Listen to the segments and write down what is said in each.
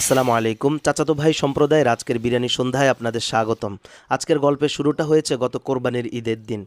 আসসালামু আলাইকুম। চাচাতো ভাই সম্প্রদায়ের আজকের বিরিয়ানি সন্ধ্যায় আপনাদের স্বাগতম। আজকের গল্পের শুরুটা হয়েছে গত কোরবানির ঈদের দিন।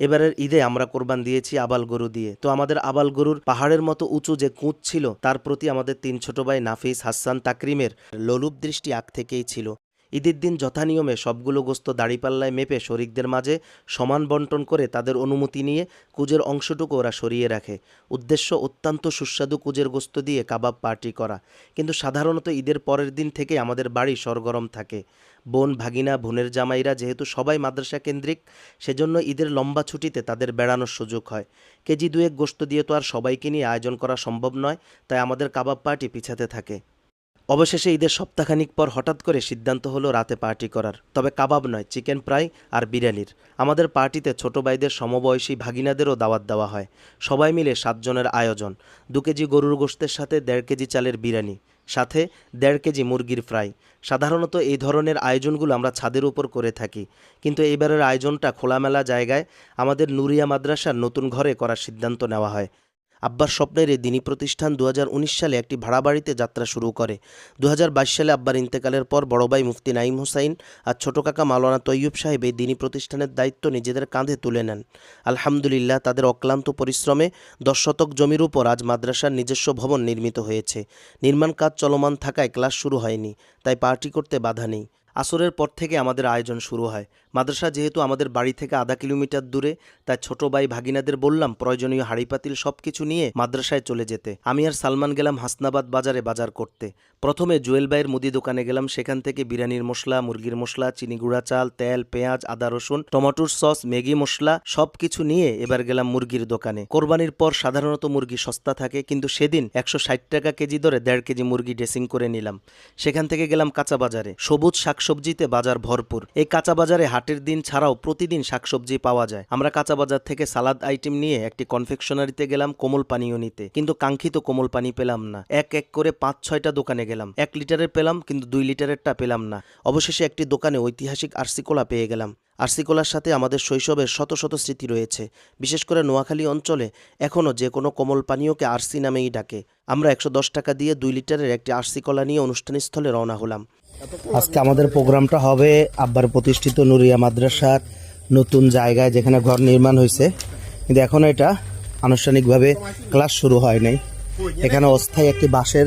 এবারের ঈদে আমরা কোরবান দিয়েছি আবাল গরু দিয়ে। তো আমাদের আবাল গরুর পাহাড়ের মতো উঁচু যে কুঁচ ছিল, তার প্রতি আমাদের তিন ছোট ভাই নাফিস, হাসান, তাকরিমের লোলুপ দৃষ্টি আগ থেকেই ছিল। ঈদের দিন যথানিয়মে সবগুলো গোস্ত দাড়িপাল্লায় মেপে শরিকদের মাঝে সমান বন্টন করে তাদের অনুমতি নিয়ে কুজের অংশটুকু ওরা সরিয়ে রাখে। উদ্দেশ্য অত্যন্ত সুস্বাদু কুজের গোস্ত দিয়ে কাবাব পার্টি করা। কিন্তু সাধারণত ঈদের পরের দিন থেকে আমাদের বাড়ি সরগরম থাকে। বোন, ভাগিনা, বোনের জামাইরা যেহেতু সবাই মাদ্রাসা কেন্দ্রিক, সেজন্য ঈদের লম্বা ছুটিতে তাদের বেড়ানোর সুযোগ হয়। কেজি দুয়েক গোস্ত দিয়ে তো আর সবাইকে নিয়ে আয়োজন করা সম্ভব নয়, তাই আমাদের কাবাব পার্টি পিছাতে থাকে। অবশেষে ঈদের সপ্তাহখানিক পর হঠাৎ করে সিদ্ধান্ত হলো রাতে পার্টি করার। তবে কাবাব নয়, চিকেন ফ্রাই আর বিরিয়ানির। আমাদের পার্টিতে ছোট ভাইদের সমবয়সী ভাগিনাদেরও দাওয়াত দেওয়া হয়। সবাই মিলে সাতজনের আয়োজন। দু কেজি গরুর গোশতের সাথে দেড় কেজি চালের বিরিয়ানি, সাথে দেড় কেজি মুরগির ফ্রাই। সাধারণত এই ধরনের আয়োজনগুলো আমরা ছাদের উপর করে থাকি। কিন্তু এইবারের আয়োজনটা খোলামেলা জায়গায় আমাদের নুরিয়া মাদ্রাসার নতুন ঘরে করার সিদ্ধান্ত নেওয়া হয়। আব্বার স্বপ্নের এই দিনী প্রতিষ্ঠান দু হাজার উনিশ সালে একটি ভাড়া বাড়িতে যাত্রা শুরু করে। দু হাজার বাইশ সালে আব্বার ইন্তেকালের পর বড় ভাই মুফতি নাইম হোসাইন আর ছোট কাকা মাওলানা তৈয়ব সাহেব এই দিনী প্রতিষ্ঠানের দায়িত্ব নিজেদের কাঁধে তুলে নেন। আলহামদুলিল্লাহ, তাদের অক্লান্ত পরিশ্রমে দশ শতক জমির উপর আজ মাদ্রাসার নিজস্ব ভবন নির্মিত হয়েছে। নির্মাণ কাজ চলমান থাকায় ক্লাস শুরু হয়নি, তাই পার্টি করতে বাধা নেই। আসরের পর থেকে আমাদের আয়োজন শুরু হয়। মাদ্রাসা যেহেতু আমাদের বাড়ি থেকে আধা কিলোমিটার দূরে, তাই ছোট ভাই ভাগিনাদের বললাম, প্রয়োজনীয় হাড়িপাতিল সব কিছু নিয়ে মাদ্রাসায় চলে যেতে। আমি আর সালমান গেলাম হাসনাবাদ বাজারে বাজার করতে। প্রথমে জুয়েল ভাইয়ের মুদি দোকানে গেলাম, সেখান থেকে বিরিয়ানির মশলা, মুরগির মশলা, চিনি গুঁড়া, চাল, তেল, পেঁয়াজ, আদা, রসুন, টমেটোর সস, ম্যাগি মশলা সব কিছু নিয়ে এবার গেলাম মুরগির দোকানে। কোরবানির পর সাধারণত মুরগি সস্তা থাকে, কিন্তু সেদিন একশো ষাট টাকা কেজি ধরে দেড় কেজি মুরগি ড্রেসিং করে নিলাম। সেখান থেকে গেলাম কাঁচা বাজারে। সবুজ শাকসবজিতে বাজার ভরপুর। এই কাঁচা বাজারে হাটের দিন ছাড়াও প্রতিদিন শাকসবজি পাওয়া যায়। আমরা কাঁচা বাজার থেকে সালাদ আইটেম নিয়ে একটি কনফেকশনারিতে গেলাম কোমল পানীয় নিতে। কিন্তু কাঙ্ক্ষিত কোমল পানি পেলাম না। এক এক করে পাঁচ ছয়টা দোকানে গেলাম। এক লিটারের পেলাম, কিন্তু দুই লিটারেরটা পেলাম না। অবশেষে একটি দোকানে ঐতিহাসিক আরসিকোলা পেয়ে গেলাম। আরসিকোলার সাথে আমাদের শৈশবের শত শত স্মৃতি রয়েছে। বিশেষ করে নোয়াখালী অঞ্চলে এখনও যে কোনো কোমল পানীয়কে আরসি নামেই ডাকে। আমরা একশো দশ টাকা দিয়ে দুই লিটারের একটি আরসি কলা নিয়ে অনুষ্ঠানস্থলে রওনা হলাম। আজকে আমাদের প্রোগ্রামটা হবে আব্বার প্রতিষ্ঠিত নুরিয়া মাদ্রাসার নতুন জায়গায় যেখানে ঘর নির্মাণ হয়েছে। কিন্তু এখন এটা আনুষ্ঠানিকভাবে ক্লাস শুরু হয় নাই। এখানে অস্থায়ী একটি বাঁশের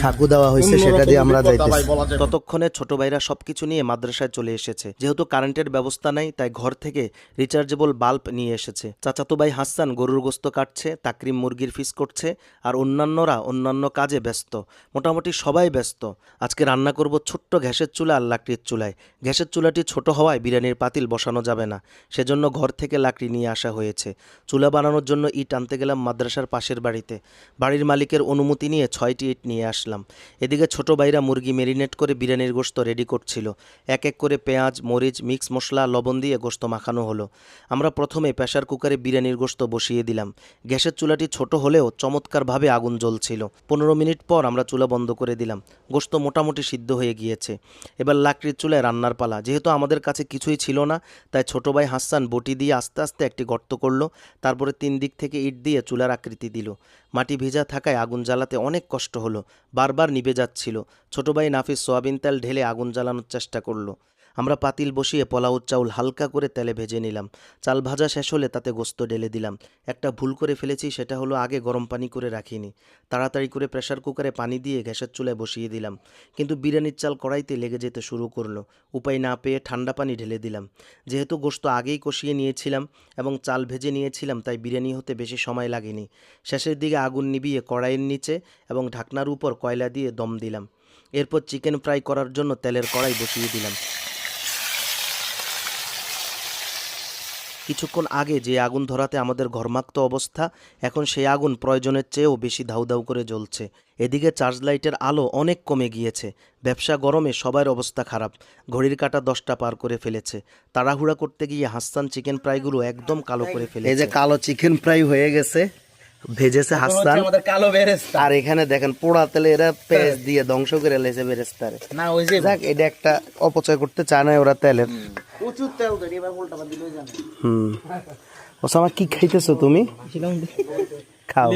সাগু দেওয়া হয়েছে সেটা দিয়ে আমরা যাইতেছি। ততক্ষণে ছোট ভাইরা সবকিছু নিয়ে মাদ্রাসায় চলে এসেছে। যেহেতু কারেন্টের ব্যবস্থা নাই তাই ঘর থেকে রিচার্জেবল বাল্ব নিয়ে এসেছে। চাচাতো ভাই হাসান গরুর গোস্ত কাটছে তাকরিম মুরগির ফিস করছে আর অন্যান্যরা অন্যান্য কাজে ব্যস্ত। মোটামুটি সবাই ব্যস্ত। আজকে রান্না করব ছোট্ট গ্যাসের চুলা আর লাকড়ির চুলায়। গ্যাসের চুলাটি ছোট হওয়ায় বিরিয়ানির পাতিল বসানো যাবে না। সেজন্য ঘর থেকে লাকড়ি নিয়ে আসা হয়েছে। চুলা বানানোর জন্য ইট আনতে গেলাম মাদ্রাসার পাশের বাড়িতে। বাড়ির মালিকের অনুমতি নিয়ে ছয়টি ইট নিয়ে আসলাম। এদিকে ছোট ভাইরা মুরগি মেরিনেট করে বিরিয়ানির গোস্ত রেডি করছিল। এক এক করে পেঁয়াজ, মরিচ মিক্স মশলা, লবণ দিয়ে গোস্ত মাখানো হলো। আমরা প্রথমে প্রেসার কুকারে বিরিয়ানির গোস্ত বসিয়ে দিলাম। গ্যাসের চুলাটি ছোট হলেও চমৎকারভাবে আগুন জ্বলছিল। পনেরো মিনিট পর আমরা চুলা বন্ধ করে দিলাম। গোস্ত মোটামুটি সিদ্ধ হয়ে গিয়েছে। এবার লাকড়ির চুলায় রান্নার পালা। যেহেতু আমাদের কাছে কিছুই ছিল না, তাই ছোট ভাই হাসান বটি দিয়ে আস্তে আস্তে একটি গর্ত করল, তারপরে তিন দিক থেকে ইট দিয়ে চুলার আকৃতি দিল। মাটি ভেজা থাকায় আগুন জ্বালাতে অনেক কষ্ট হলো। বারবার নিভে যাচ্ছিল। ছোট ভাই নাফিস সোয়াবিন তেল ঢেলে আগুন জ্বালানোর চেষ্টা করল। আমরা পাতিল বসিয়ে পোলাও চাউল হালকা করে তেলে ভেজে নিলাম। চাল ভাজা শেষ হলে তাতে গোস্ত ঢেলে দিলাম। একটা ভুল করে ফেলেছি, সেটা হলো আগে গরম পানি করে রাখিনি। তাড়াতাড়ি করে প্রেসার কুকারে পানি দিয়ে গ্যাসের চুলায় বসিয়ে দিলাম। কিন্তু বিরিয়ানির চাল কড়াইতে লেগে যেতে শুরু করল। উপায় না পেয়ে ঠান্ডা পানি ঢেলে দিলাম। যেহেতু গোস্ত আগেই কষিয়ে নিয়েছিলাম এবং চাল ভেজে নিয়েছিলাম, তাই বিরিয়ানি হতে বেশি সময় লাগেনি। শেষের দিকে আগুন নিবিয়ে কড়াইয়ের নিচে এবং ঢাকনার উপর কয়লা দিয়ে দম দিলাম। এরপর চিকেন ফ্রাই করার জন্য তেলের কড়াই বসিয়ে দিলাম। কিছুক্ষণ আগে যে আগুন ধরাতে আমাদের ঘর্মাক্ত অবস্থা এখন সেই আগুন প্রয়োজনের চেয়েও বেশি ধাউ ধাউ করে জ্বলছে। এদিকে চার্জ লাইটের আলো অনেক কমে গিয়েছে। ব্যবসা গরমে সবার অবস্থা খারাপ। ঘড়ির কাটা দশটা পার করে ফেলেছে। তাড়াহুড়া করতে গিয়ে হাসান চিকেন ফ্রাইগুলো একদম কালো করে ফেলে এই যে কালো চিকেন ফ্রাই হয়ে গেছে। ভেজেছে হাসান আমাদের কালো বেরেস্তা। আর এখানে দেখেন পোড়া তেলে এরা পেঁয়াজ দিয়ে ধ্বংস করে লেছে বেরেস্তারে। না ওই যে যাক এটা একটা অপচয় করতে চায় না ওরা তেলের। প্রচুর তেল তো এবার উল্টা বাদ দিলেই জানে। হুম। ওসামা কি খাইতেছো তুমি? খাও।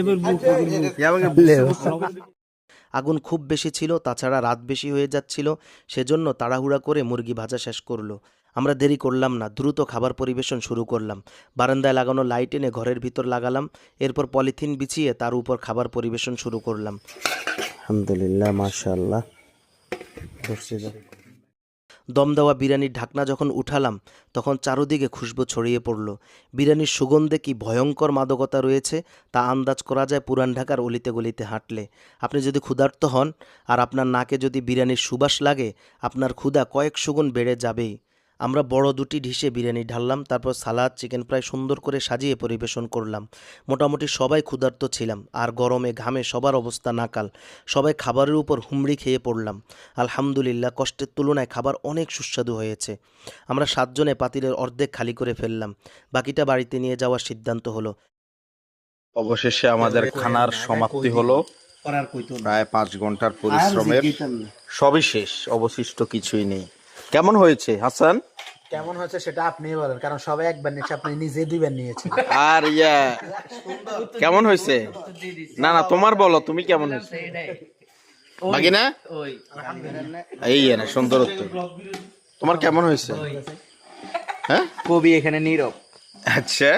আগুন খুব বেশি ছিল তাছাড়া রাত বেশি হয়ে যাচ্ছিল সেজন্য তাড়াহুড়া করে মুরগি ভাজা শেষ করল। আমরা দেরি করলাম না, দ্রুত খাবার পরিবেশন শুরু করলাম। বারান্দায় লাগানো লাইট এনে ঘরের ভিতর লাগালাম, এরপর পলিথিন বিছিয়ে তার উপর খাবার পরিবেশন শুরু করলাম। আলহামদুলিল্লাহ, মাশাআল্লাহ। দম দেওয়া বিরিয়ানির ঢাকনা যখন উঠালাম, তখন চারদিকে খুশবু ছড়িয়ে পড়ল। বিরিয়ানির সুগন্ধে কি ভয়ঙ্কর মাদকতা রয়েছে, তা আন্দাজ করা যায় পুরান ঢাকার অলিতে গলিতে হাঁটলে। আপনি যদি ক্ষুধার্ত হন, আর আপনার নাকে যদি বিরিয়ানির সুবাস লাগে, আপনার ক্ষুধা কয়েক সুগুণ বেড়ে যাবেই। আমরা বড় দুটি ঢিসে বিরিয়ানি ঢাললাম তারপর সালাদ চিকেন ফ্রাই সুন্দর করে সাজিয়ে পরিবেশন করলাম। মোটামুটি সবাই ক্ষুধার্ত ছিলাম আর গরমে ঘামে সবার অবস্থা নাকাল। সবাই খাবারের উপর হুমড়ি খেয়ে পড়লাম। আলহামদুলিল্লাহ কষ্টের তুলনায় খাবার অনেক সুস্বাদু হয়েছে। আমরা সাতজনে পাতিলের অর্ধেক খালি করে ফেললাম বাকিটা বাড়িতে নিয়ে যাওয়ার সিদ্ধান্ত হলো। অবশেষে আমাদের খানার সমাপ্তি হলো। প্রায় পাঁচ ঘণ্টার পরিশ্রমের সবই শেষ অবশিষ্ট কিছুই নেই। কেমন হয়েছে হাসান? কেমন হয়েছে সেটা আপনিই বলেন কারণ সবাই একবার নিয়েছে আপনি নিজে দুইবার নিয়েছেন আর ইয়া কেমন হয়েছে? না না তোমার বলো তুমি কেমন হয়েছে? বাকি না এই না সুন্দর তোমার কেমন হয়েছে? হ্যাঁ? কবি এখানে নীরব। আচ্ছা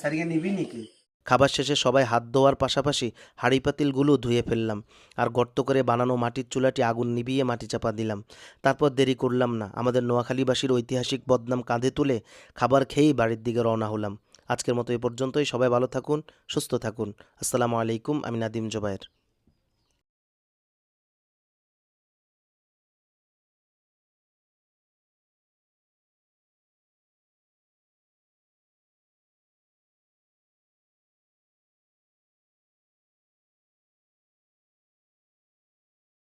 সারিকে নিবি নাকি? খাবার শেষে সবাই হাত ধোয়ার পাশাপাশি হাঁড়ি পাতিলগুলো ধুয়ে ফেললাম আর গর্ত করে বানানো মাটির চুলাটি আগুন নিবিয়ে মাটি চাপা দিলাম। তারপর দেরি করলাম না, আমাদের নোয়াখালীবাসীর ঐতিহাসিক বদনাম কাঁধে তুলে খাবার খেয়েই বাড়ির দিকে রওনা হলাম। আজকের মতো এ পর্যন্তই, সবাই ভালো থাকুন, সুস্থ থাকুন। আসসালামু আলাইকুম, আমি নাদিম জোবায়ের।